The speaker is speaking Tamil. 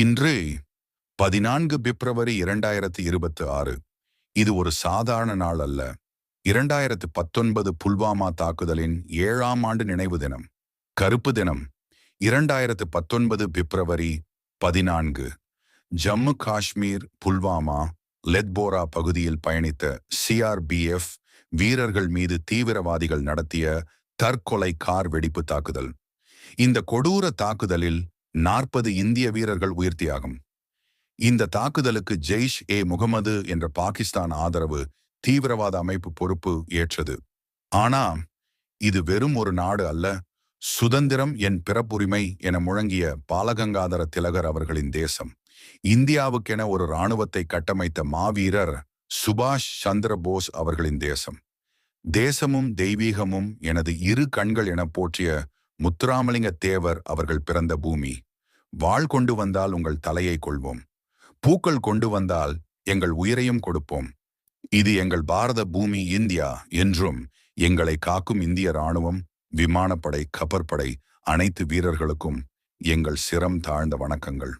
இன்று பதினான்கு பிப்ரவரி இரண்டாயிரத்து இருபத்தி ஆறு. இது ஒரு சாதாரண நாள் அல்ல. இரண்டாயிரத்து பத்தொன்பது புல்வாமா தாக்குதலின் ஏழாம் ஆண்டு நினைவு தினம் கருப்பு தினம் இரண்டாயிரத்து பத்தொன்பது பிப்ரவரி பதினான்கு. ஜம்மு காஷ்மீர் புல்வாமா லெத்போரா பகுதியில் பயணித்த சிஆர்பிஎஃப் வீரர்கள் மீது தீவிரவாதிகள் நடத்திய தற்கொலை கார் வெடிப்பு தாக்குதல். இந்த கொடூர தாக்குதலில் நாற்பது இந்திய வீரர்கள் உயிர்த்தியாகும். இந்த தாக்குதலுக்கு ஜெய்ஷ் ஏ. முகமது என்ற பாகிஸ்தான் ஆதரவு தீவிரவாத அமைப்பு பொறுப்பு ஏற்றது. ஆனா இது வெறும் ஒரு நாடு அல்ல சுதந்திரம் என் பிறப்புரிமை என முழங்கிய பாலகங்காதர திலகர் அவர்களின் தேசம். இந்தியாவுக்கென ஒரு இராணுவத்தை கட்டமைத்த மாவீரர் சுபாஷ் சந்திர போஸ் அவர்களின் தேசம். தேசமும் தெய்வீகமும் எனது இரு கண்கள் என போற்றிய முத்துராமலிங்க தேவர் அவர்கள் பிறந்த பூமி. வாழ் கொண்டு வந்தால் உங்கள் தலையை கொள்வோம். பூக்கள் கொண்டு வந்தால் எங்கள் உயிரையும் கொடுப்போம். இது எங்கள் பாரத பூமி இந்தியா என்றும் எங்களை காக்கும் இந்திய ராணுவம் விமானப்படை கப்பற்படை அனைத்து வீரர்களுக்கும் எங்கள் சிரம் தாழ்ந்த வணக்கங்கள்.